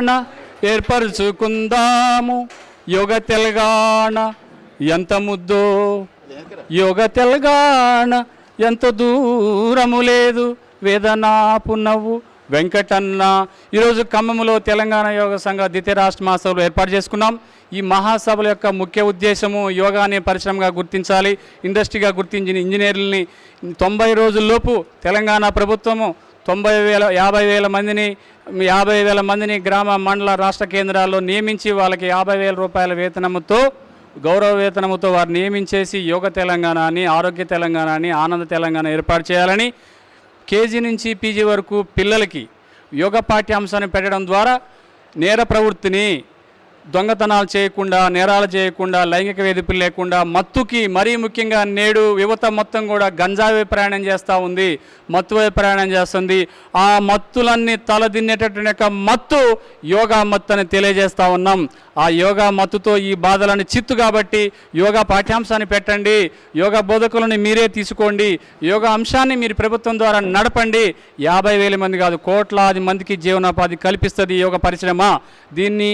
తెలంగాణ ఏర్పరుచుకుందాము. యోగ తెలంగాణ ఎంత ముద్దో. యోగ తెలంగాణ ఎంత దూరము లేదు. వేదనాపు నవ్వు. వెంకటన్న ఈరోజు ఖమ్మంలో తెలంగాణ యోగ సంఘ ద్వితీయ రాష్ట్ర మహాసభలు ఏర్పాటు చేసుకున్నాం. ఈ మహాసభల యొక్క ముఖ్య ఉద్దేశము యోగాని పరిశ్రమగా గుర్తించాలి. ఇండస్ట్రీగా గుర్తించిన ఇంజనీర్లని తొంభై రోజుల్లోపు తెలంగాణ ప్రభుత్వము తొంభై వేల యాభై వేల మందిని యాభై వేల మందిని గ్రామ మండల రాష్ట్ర కేంద్రాల్లో నియమించి వాళ్ళకి యాభై వేల రూపాయల వేతనముతో గౌరవ వేతనముతో వారు నియమించేసి యోగ తెలంగాణ అని ఆరోగ్య తెలంగాణ అని ఆనంద తెలంగాణ ఏర్పాటు చేయాలని కేజీ నుంచి పీజీ వరకు పిల్లలకి యోగ పాఠ్యాంశాన్ని పెట్టడం ద్వారా నేర ప్రవృత్తిని దొంగతనాలు చేయకుండా నేరాలు చేయకుండా లైంగిక వేధింపులు లేకుండా మత్తుకి మరీ ముఖ్యంగా నేడు యువత మొత్తం కూడా గంజావే ప్రయాణం చేస్తూ ఉంది మత్తువే ప్రయాణం చేస్తుంది. ఆ మత్తులన్నీ తలదిన్నేటటువంటి యొక్క మత్తు యోగా మత్తు అని తెలియజేస్తూ ఉన్నాం. ఆ యోగా మత్తుతో ఈ బాధలను చిత్తు కాబట్టి యోగా పాఠ్యాంశాన్ని పెట్టండి. యోగా బోధకులను మీరే తీసుకోండి. యోగా అంశాన్ని మీరు ప్రభుత్వం ద్వారా నడపండి. యాభై వేల మంది కాదు కోట్లాది మందికి జీవనోపాధి కల్పిస్తుంది యోగ పరిశ్రమ. దీన్ని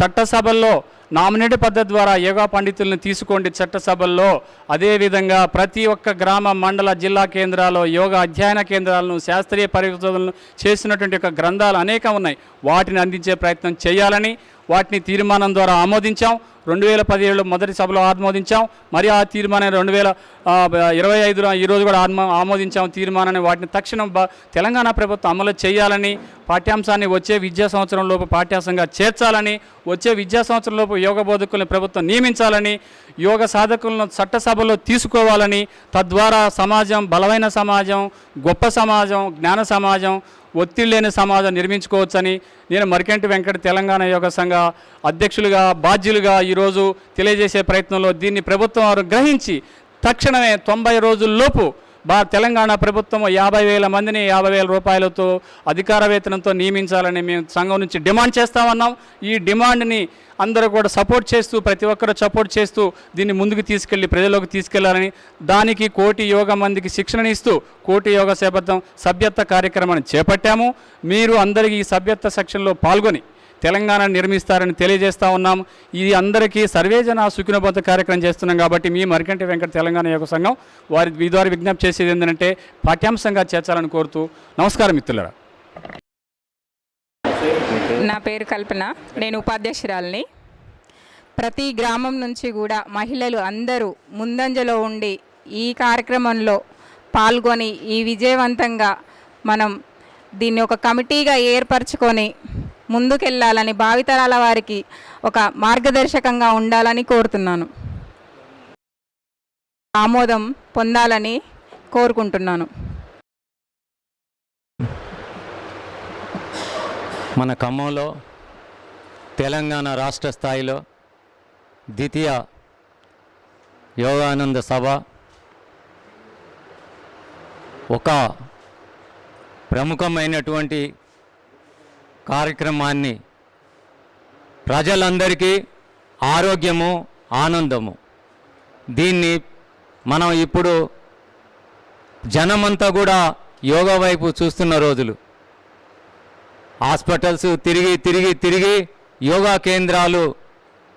చట్టసభల్లో నామినేట్ పద్ధతి ద్వారా యోగా పండితులను తీసుకోండి చట్టసభల్లో. అదేవిధంగా ప్రతి ఒక్క గ్రామ మండల జిల్లా కేంద్రాల్లో యోగా అధ్యయన కేంద్రాలను శాస్త్రీయ పరిశోధనలు చేసినటువంటి యొక్క గ్రంథాలు అనేకం ఉన్నాయి. వాటిని అందించే ప్రయత్నం చేయాలని వాటిని తీర్మానం ద్వారా ఆమోదించాం. రెండు వేల పదిహేడులో మొదటి సభలో ఆమోదించాం. మరి ఆ తీర్మానం రెండు వేల ఇరవై ఐదులో ఈరోజు కూడా ఆమో ఆమోదించాం తీర్మానాన్ని. వాటిని తక్షణం బ- తెలంగాణ ప్రభుత్వం అమలు చేయాలని పాఠ్యాంశాన్ని వచ్చే విద్యా సంవత్సరంలోపు పాఠ్యాంశంగా చేర్చాలని వచ్చే విద్యా సంవత్సరంలోపు యోగ బోధకులను ప్రభుత్వం నియమించాలని యోగ సాధకులను చట్టసభలో తీసుకోవాలని తద్వారా సమాజం బలమైన సమాజం గొప్ప సమాజం జ్ఞాన సమాజం ఒత్తిడి లేని సమాజం నిర్మించుకోవచ్చని నేను మరికంటి వెంకట తెలంగాణ యోగ సంఘ అధ్యక్షులుగా బాధ్యులుగా ఈరోజు తెలియజేసే ప్రయత్నంలో దీన్ని ప్రభుత్వం వారు గ్రహించి తక్షణమే తొంభై రోజుల్లోపు బా తెలంగాణ ప్రభుత్వం యాభై వేల మందిని యాభై వేల రూపాయలతో అధికార వేతనంతో నియమించాలని మేము సంఘం నుంచి డిమాండ్ చేస్తామన్నాం ఈ డిమాండ్ని అందరూ కూడా సపోర్ట్ చేస్తూ ప్రతి ఒక్కరు సపోర్ట్ చేస్తూ దీన్ని ముందుకు తీసుకెళ్ళి ప్రజల్లోకి తీసుకెళ్ళాలని దానికి కోటి యోగ మందికి శిక్షణ ఇస్తూ కోటి యోగ సేపథ్యం సభ్యత్వ కార్యక్రమాన్ని చేపట్టాము. మీరు అందరికీ ఈ సభ్యత్వ సెక్షన్లో పాల్గొని తెలంగాణ నిర్మిస్తారని తెలియజేస్తూ ఉన్నాం. ఇది అందరికీ సర్వేజన సుఖినబద్ధ కార్యక్రమం చేస్తున్నాం కాబట్టి మీ మరికంటి వెంకట తెలంగాణ యోగ సంఘం వారి మీ ద్వారా విజ్ఞప్తి చేసేది ఏంటంటే పాఠ్యాంశంగా చేర్చాలని కోరుతూ నమస్కారం మిత్రులరా. నా పేరు కల్పన. నేను ఉపాధ్యక్షురాలిని. ప్రతి గ్రామం నుంచి కూడా మహిళలు అందరూ ముందంజలో ఉండి ఈ కార్యక్రమంలో పాల్గొని ఈ విజయవంతంగా మనం దీన్ని ఒక కమిటీగా ఏర్పరచుకొని ముందుకెళ్ళాలని భావితరాల వారికి ఒక మార్గదర్శకంగా ఉండాలని కోరుతున్నాను. ఆమోదం పొందాలని కోరుకుంటున్నాను. మన ఖమ్మంలో తెలంగాణ రాష్ట్ర స్థాయిలో ద్వితీయ యోగానంద సభ ఒక ప్రముఖమైనటువంటి కార్యక్రమాన్ని ప్రజలందరికీ ఆరోగ్యము ఆనందము. దీన్ని మనం ఇప్పుడు జనమంతా కూడా యోగా వైపు చూస్తున్న రోజులు. హాస్పిటల్స్ తిరిగి తిరిగి తిరిగి యోగా కేంద్రాలు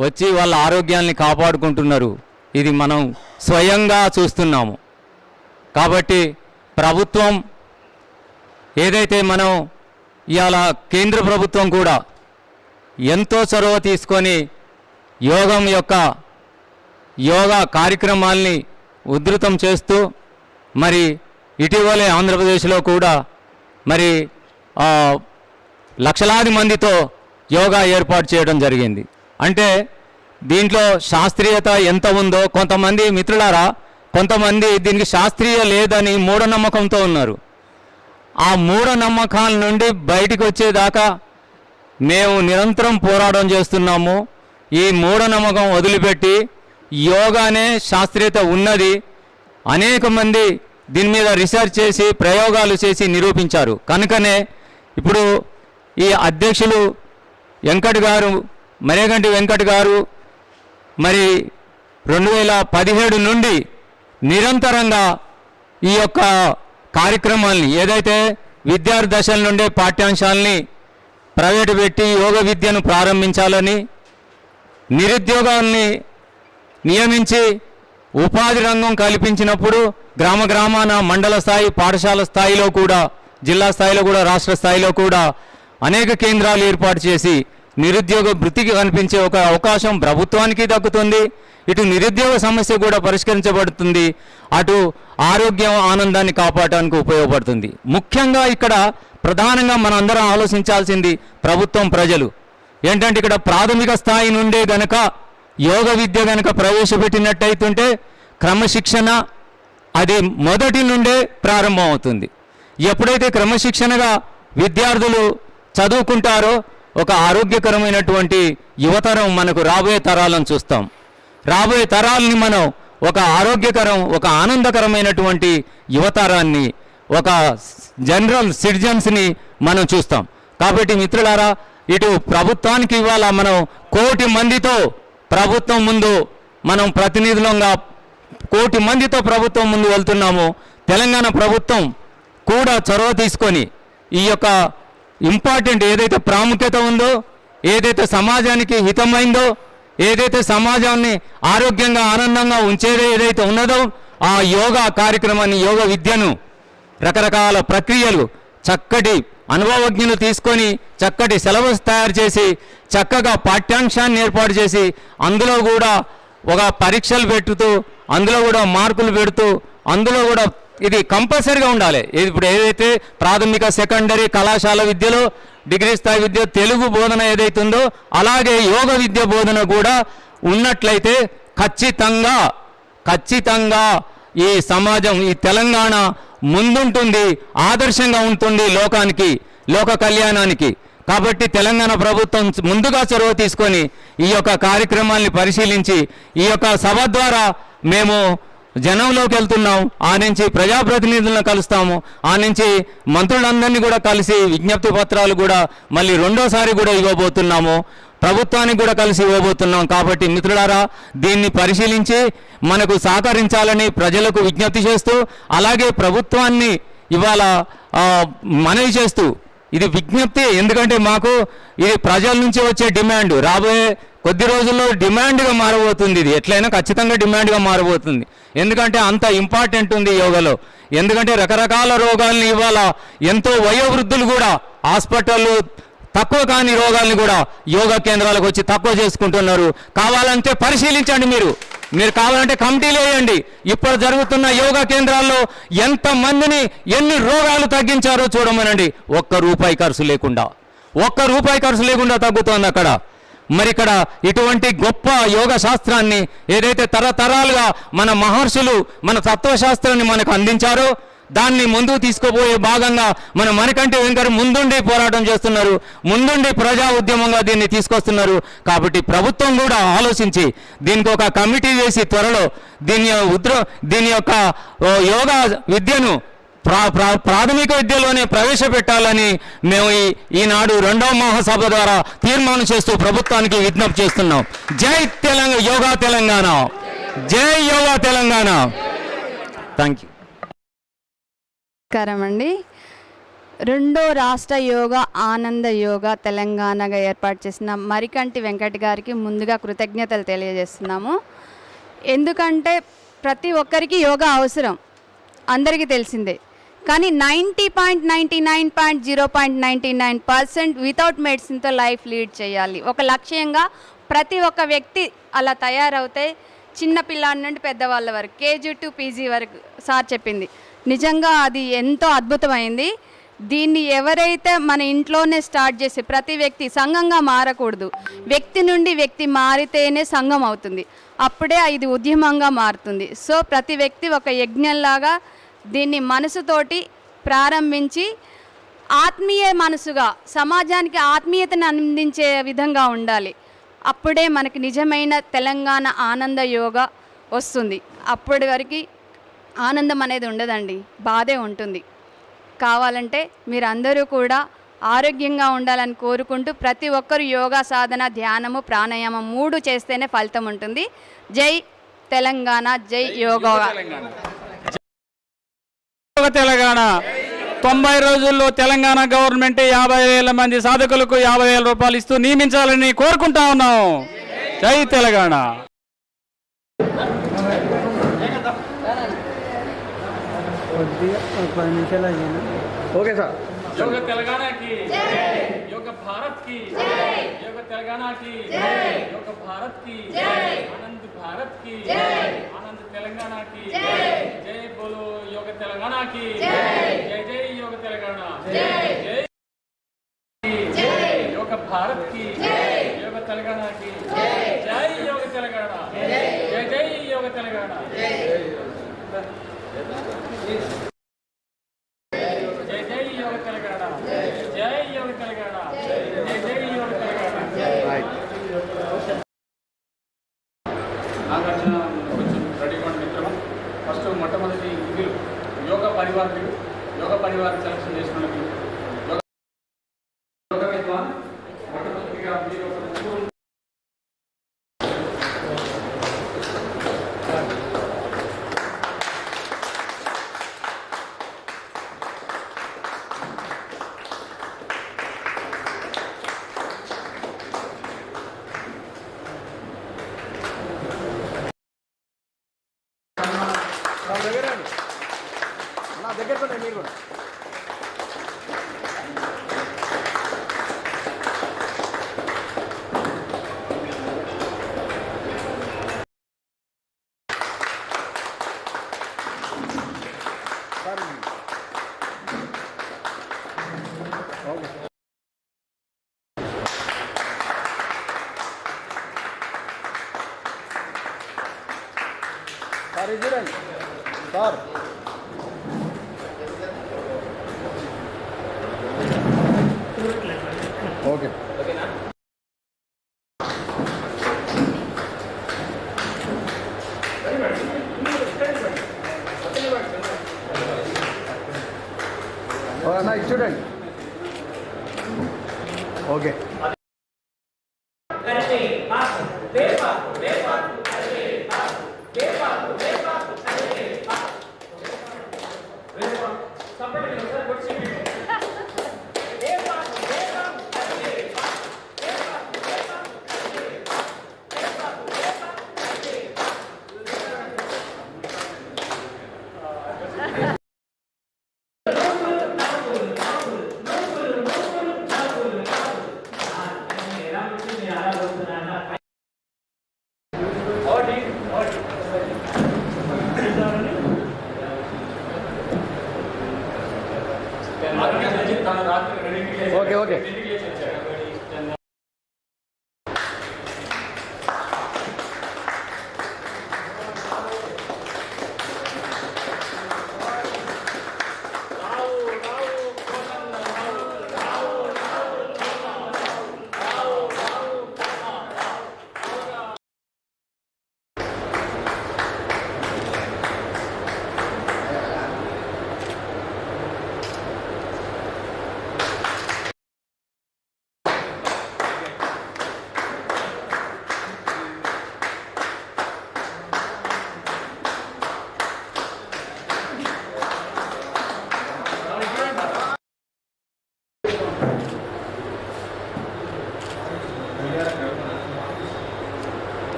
వచ్చి వాళ్ళ ఆరోగ్యాన్ని కాపాడుకుంటున్నారు. ఇది మనం స్వయంగా చూస్తున్నాము. కాబట్టి ప్రభుత్వం ఏదైతే మనం ఇవాళ కేంద్ర ప్రభుత్వం కూడా ఎంతో చొరవ తీసుకొని యోగం యొక్క యోగా కార్యక్రమాల్ని ఉధృతం చేస్తూ మరి ఇటీవలే ఆంధ్రప్రదేశ్లో కూడా మరి లక్షలాది మందితో యోగా ఏర్పాటు చేయడం జరిగింది. అంటే దీంట్లో శాస్త్రీయత ఎంత ఉందో కొంతమంది మిత్రులారా కొంతమంది దీనికి శాస్త్రీయ లేదని మూఢనమ్మకంతో ఉన్నారు. ఆ మూఢనమ్మకాల నుండి బయటికి వచ్చేదాకా మేము నిరంతరం పోరాటం చేస్తున్నాము. ఈ మూఢనమ్మకం వదిలిపెట్టి యోగానే శాస్త్రీయత ఉన్నది. అనేక మంది దీని మీద రీసెర్చ్ చేసి ప్రయోగాలు చేసి నిరూపించారు. కనుకనే ఇప్పుడు ఈ అధ్యక్షులు వెంకట్ గారు మరేగంటి వెంకట్ గారు మరి రెండు వేల పదిహేడు నుండి నిరంతరంగా ఈ యొక్క కార్యక్రమాల్ని ఏదైతే విద్యార్థి దశల నుండే పాఠ్యాంశాలని ప్రైవేటు పెట్టి యోగ విద్యను ప్రారంభించాలని నిరుద్యోగాన్ని నియమించి ఉపాధి రంగం కల్పించినప్పుడు గ్రామ గ్రామాన మండల స్థాయి పాఠశాల స్థాయిలో కూడా జిల్లా స్థాయిలో కూడా రాష్ట్ర స్థాయిలో కూడా అనేక కేంద్రాలు ఏర్పాటు చేసి నిరుద్యోగ వృత్తికి కనిపించే ఒక అవకాశం ప్రభుత్వానికి దక్కుతుంది. ఇటు నిరుద్యోగ సమస్య కూడా పరిష్కరించబడుతుంది. అటు ఆరోగ్యం ఆనందాన్ని కాపాడటానికి ఉపయోగపడుతుంది. ముఖ్యంగా ఇక్కడ ప్రధానంగా మనందరం ఆలోచించాల్సింది ప్రభుత్వం ప్రజలు. ఏంటంటే ఇక్కడ ప్రాథమిక స్థాయి నుండే గనక యోగ విద్య గనక ప్రవేశపెట్టినట్టయితుంటే క్రమశిక్షణ అది మొదటి నుండే ప్రారంభమవుతుంది. ఎప్పుడైతే క్రమశిక్షణగా విద్యార్థులు చదువుకుంటారో ఒక ఆరోగ్యకరమైనటువంటి యువతరం మనకు రాబోయే తరాలను చూస్తాం. రాబోయే తరాలని మనం ఒక ఆరోగ్యకరం ఒక ఆనందకరమైనటువంటి యువతరాన్ని ఒక జనరల్ సిటిజన్స్ని మనం చూస్తాం. కాబట్టి మిత్రులారా ఇటు ప్రభుత్వానికి ఇవాళ మనం కోటి మందితో ప్రభుత్వం ముందు మనం ప్రతినిధులంగా కోటి మందితో ప్రభుత్వం ముందు వెళ్తున్నాము. తెలంగాణ ప్రభుత్వం కూడా చొరవ తీసుకొని ఈ యొక్క ఇంపార్టెంట్ ఏదైతే ప్రాముఖ్యత ఉందో ఏదైతే సమాజానికి హితమైందో ఏదైతే సమాజాన్ని ఆరోగ్యంగా ఆనందంగా ఉంచేది ఏదైతే ఉన్నదో ఆ యోగా కార్యక్రమాన్ని యోగ విద్యను రకరకాల ప్రక్రియలు చక్కటి అనుభవజ్ఞులు తీసుకొని చక్కటి సిలబస్ తయారు చేసి చక్కగా పాఠ్యాంశాన్ని ఏర్పాటు చేసి అందులో కూడా ఒక పరీక్షలు పెట్టుతూ అందులో కూడా మార్కులు పెడుతూ అందులో కూడా ఇది కంపల్సరీగా ఉండాలి. ఇది ఇప్పుడు ఏదైతే ప్రాథమిక సెకండరీ కళాశాల విద్యలో డిగ్రీ స్థాయి విద్య తెలుగు బోధన ఏదైతే ఉందో అలాగే యోగ విద్య బోధన కూడా ఉన్నట్లయితే ఖచ్చితంగా ఖచ్చితంగా ఈ సమాజం ఈ తెలంగాణ ముందుంటుంది ఆదర్శంగా ఉంటుంది లోకానికి లోక కళ్యాణానికి. కాబట్టి తెలంగాణ ప్రభుత్వం ముందుగా చొరవ తీసుకొని ఈ యొక్క కార్యక్రమాల్ని పరిశీలించి ఈ యొక్క సభ ద్వారా మేము జనంలోకి వెళ్తున్నాం. ఆ నుంచి ప్రజాప్రతినిధులను కలుస్తాము. ఆ నుంచి మంత్రులందరినీ కూడా కలిసి విజ్ఞప్తి పత్రాలు కూడా మళ్ళీ రెండోసారి కూడా ఇవ్వబోతున్నాము. ప్రభుత్వానికి కూడా కలిసి ఇవ్వబోతున్నాం. కాబట్టి మిత్రులారా దీన్ని పరిశీలించి మనకు సహకరించాలని ప్రజలకు విజ్ఞప్తి చేస్తూ అలాగే ప్రభుత్వాన్ని ఇవాళ మనవి చేస్తూ ఇది విజ్ఞప్తి. ఎందుకంటే మాకు ఇది ప్రజల నుంచి వచ్చే డిమాండ్. రాబోయే కొద్ది రోజుల్లో డిమాండ్గా మారబోతుంది ఇది. ఎట్లయినా ఖచ్చితంగా డిమాండ్గా మారబోతుంది. ఎందుకంటే అంత ఇంపార్టెంట్ ఉంది యోగలో. ఎందుకంటే రకరకాల రోగాల్ని ఇవాళ ఎంతో వయోవృద్ధులు కూడా హాస్పిటల్లో తక్కువ కాని రోగాల్ని కూడా యోగా కేంద్రాలకు వచ్చి తక్కువ చేసుకుంటున్నారు. కావాలంటే పరిశీలించండి మీరు. మీరు కావాలంటే కమిటీలు వేయండి. ఇప్పుడు జరుగుతున్న యోగా కేంద్రాల్లో ఎంత మందిని ఎన్ని రోగాలు తగ్గించారో చూడమనండి. ఒక్క రూపాయి ఖర్చు లేకుండా. ఒక్క రూపాయి ఖర్చు లేకుండా తగ్గుతోంది అక్కడ. మరి ఇక్కడ ఇటువంటి గొప్ప యోగ శాస్త్రాన్ని ఏదైతే తరతరాలుగా మన మహర్షులు మన తత్వశాస్త్రాన్ని మనకు అందించారో దాన్ని ముందుకు తీసుకుపోయే భాగంగా మన మనకంటే వెంకట ముందుండి పోరాటం చేస్తున్నారు. ముందుండి ప్రజా ఉద్యమంగా దీన్ని తీసుకొస్తున్నారు. కాబట్టి ప్రభుత్వం కూడా ఆలోచించి దీనికి ఒక కమిటీ వేసి త్వరలో దీని ఉద్ర దీని యొక్క యోగా విద్యను ప్రా ప్రా ప్రాథమిక విద్యలోనే ప్రవేశపెట్టాలని మేము ఈ ఈనాడు రెండవ మహాసభ ద్వారా తీర్మానం చేస్తూ ప్రభుత్వానికి విజ్ఞప్తి చేస్తున్నాం. జై తెలంగాణ యోగా తెలంగాణ. జై యోగా తెలంగాణ. థ్యాంక్ యూ నమస్కారం అండి. రెండో రాష్ట్ర యోగా ఆనంద యోగా తెలంగాణగా ఏర్పాటు చేసిన మరికంటి వెంకట్ గారికి ముందుగా కృతజ్ఞతలు తెలియజేస్తున్నాము. ఎందుకంటే ప్రతి ఒక్కరికి యోగా అవసరం అందరికీ తెలిసిందే. కానీ ninety point ninety nine point zero point ninety nine percent without మెడిసిన్తో life lead చేయాలి. ఒక లక్ష్యంగా ప్రతి ఒక్క వ్యక్తి అలా తయారవుతే చిన్న పిల్లాడి నుండి పెద్దవాళ్ళ వరకు కేజీ టు పీజీ వరకు సార్ చెప్పింది. నిజంగా అది ఎంతో అద్భుతమైంది. దీన్ని ఎవరైతే మన ఇంట్లోనే స్టార్ట్ చేసి ప్రతి వ్యక్తి సంఘంగా మారకూడదు. వ్యక్తి నుండి వ్యక్తి మారితేనే సంఘం అవుతుంది. అప్పుడే ఇది ఉద్యమంగా మారుతుంది. సో ప్రతి వ్యక్తి ఒక యజ్ఞంలాగా దీన్ని మనసుతోటి ప్రారంభించి ఆత్మీయ మనసుగా సమాజానికి ఆత్మీయతను అందించే విధంగా ఉండాలి. అప్పుడే మనకి నిజమైన తెలంగాణ ఆనంద యోగా వస్తుంది. అప్పటి వరకు ఆనందం అనేది ఉండదండి. బాధే ఉంటుంది. కావాలంటే మీరందరూ కూడా ఆరోగ్యంగా ఉండాలని కోరుకుంటూ ప్రతి ఒక్కరు యోగా సాధన ధ్యానము ప్రాణాయామం మూడు చేస్తేనే ఫలితం ఉంటుంది. జై తెలంగాణ జై యోగా తెలంగాణ. తొంభై రోజుల్లో తెలంగాణ గవర్నమెంట్ యాభై వేల మంది సాధకులకు యాభై వేల రూపాయలు ఇస్తూ నియమించాలని కోరుకుంటా ఉన్నాం. జై తెలంగాణ. ఓకే సార్ యోగ తెలంగాణ కి యోగ భారత్కి యోగ తెలంగాణ కి యోగ భారత్కి ఆనంద్ భారత్కి ఆనంద్ తెలంగాణ కి జై బోలో యోగ తెలంగాణ కి జై జై యోగ తెలంగాణ జై యోగ భారత్కి యోగ తెలంగాణ కి జై యోగ తెలంగాణ జై జై యోగ తెలంగాణ జై सर ओके okay.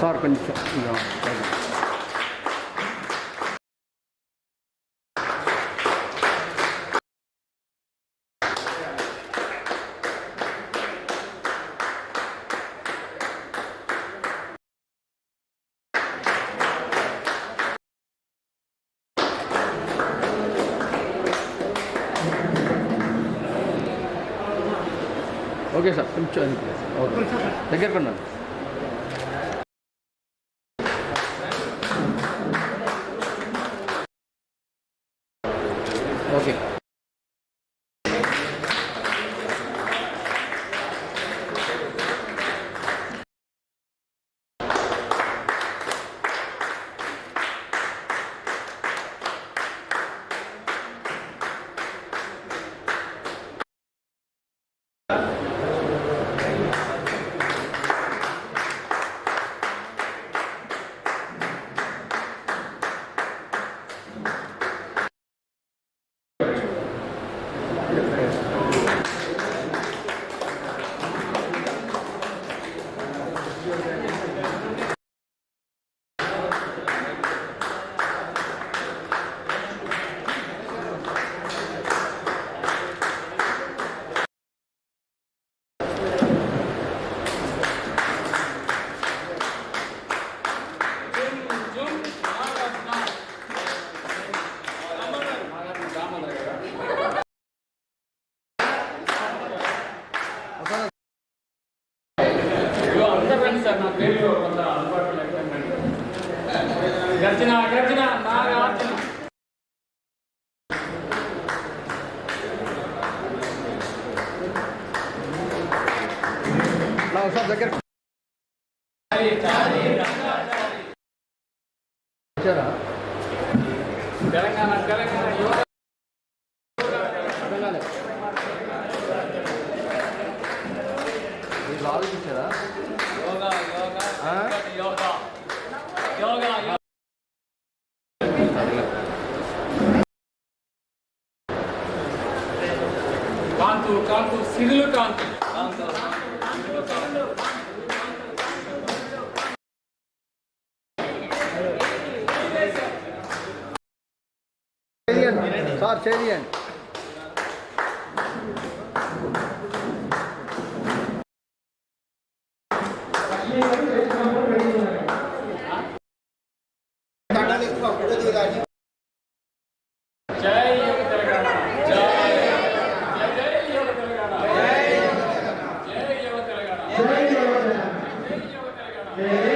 సార్ కొంచెం ఓకే. దగ్గరకు ఉండండి గర్జన గర్జన నాగార్జున కాంతు కాంతు సిరులు కాంతు కాంతు చేయండి సార్ చేయండి Yeah.